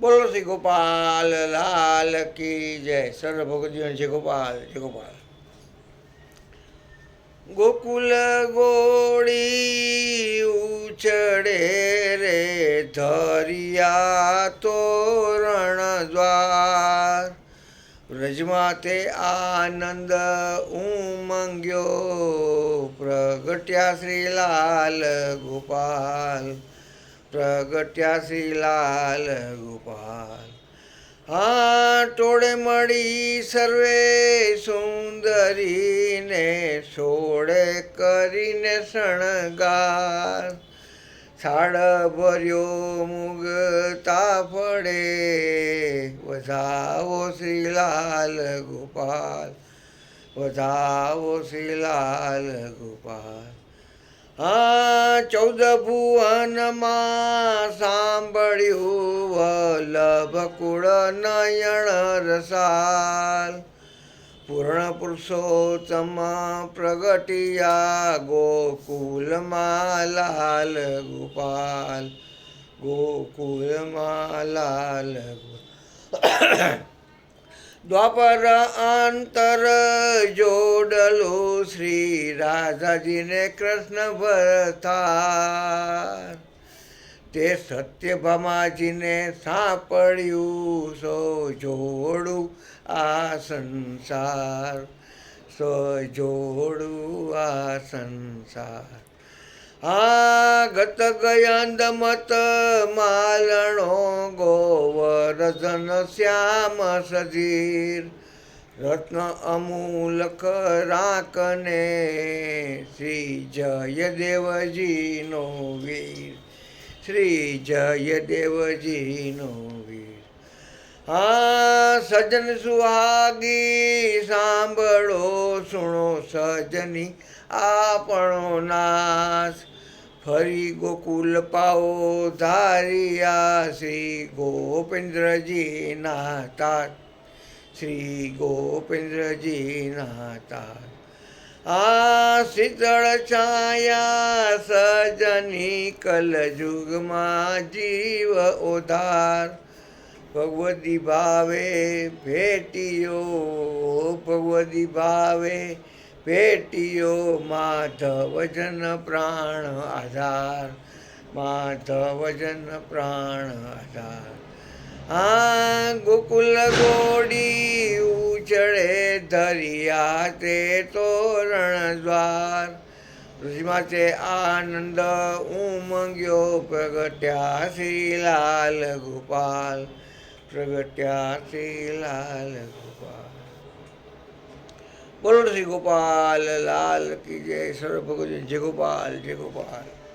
બોલો શ્રી ગોપાલ, લાલ કી જય. સર્વ ભગવદીઓ શ્રી ગોપાલ શ્રી ગોપાલ. ગોકુલ ગોળી ઉછળે રે ધરિયા તોરણ દ્વાર. વ્રજમાં તે આનંદ ઉમંગ્યો. પ્રગટ્યા શ્રી લાલ ગોપાલ. પ્રગટ્યા શ્રી લાલ ગોપાલ. હા, ટોળે મળી સર્વે સુંદરીને છોડે કરીને શણગાર. સાડ ભર્યો મુગતા ફળે વધાવો શ્રી લાલ ગોપાલ. વધાવો શ્રી લાલ ગોપાલ. ચૌદ ભુવનમાં સાંભળ્યું વલ્લભ કુળ નયણ રસાલ પૂર્ણ પુરુષોત્તમ પ્રગટિયા ગોકુલમાં લાલ ગોપાલ ગોકુલમાં લાલ ગોપાલ દ્વાપર અંતર જોડલો શ્રી રાધાજીને કૃષ્ણ ભરતા તે સત્યભામાજીને સાંપડ્યું, સો જોડું આ સંસાર, સો જોડું આ સંસાર. આ ગત ગયંદ મત માલણો ગોવર્ધન શ્યામ સધીર રત્ન અમૂલક રાખને શ્રી જયદેવજીનો વીર. શ્રી જયદેવજીનો વીર. હા, સજન સુહાગી, સાંભળો, સુણો સજની આપણો નાશ. ફરી ગોકુલ પાઓ ધારિયા, શ્રી ગોપેન્દ્રજી નાતા શ્રી ગોપેન્દ્રજી નાતા આ શીતળ છાયા સજની કલયુગમાં જીવ ઉધાર. ભગવતી ભાવે ભેટીઓ ભગવદી ભાવે ભેટીયો માધવજન પ્રાણ આધાર, માધવજન પ્રાણ આધાર. આ ગોકુલ ગોડી ઉછળે ધરિયા તે તોરણ દ્વાર. ઋષિમાં તે આનંદ ઉમંગ્યો, પ્રગટ્યા શ્રી લાલ ગોપાલ. પ્રગટ્યા શ્રી લાલ ગોપાલ. બોલો શ્રી ગોપાલ, લાલ કી જય સર્વ ભગવતી જય ગોપાલ જય ગોપાલ.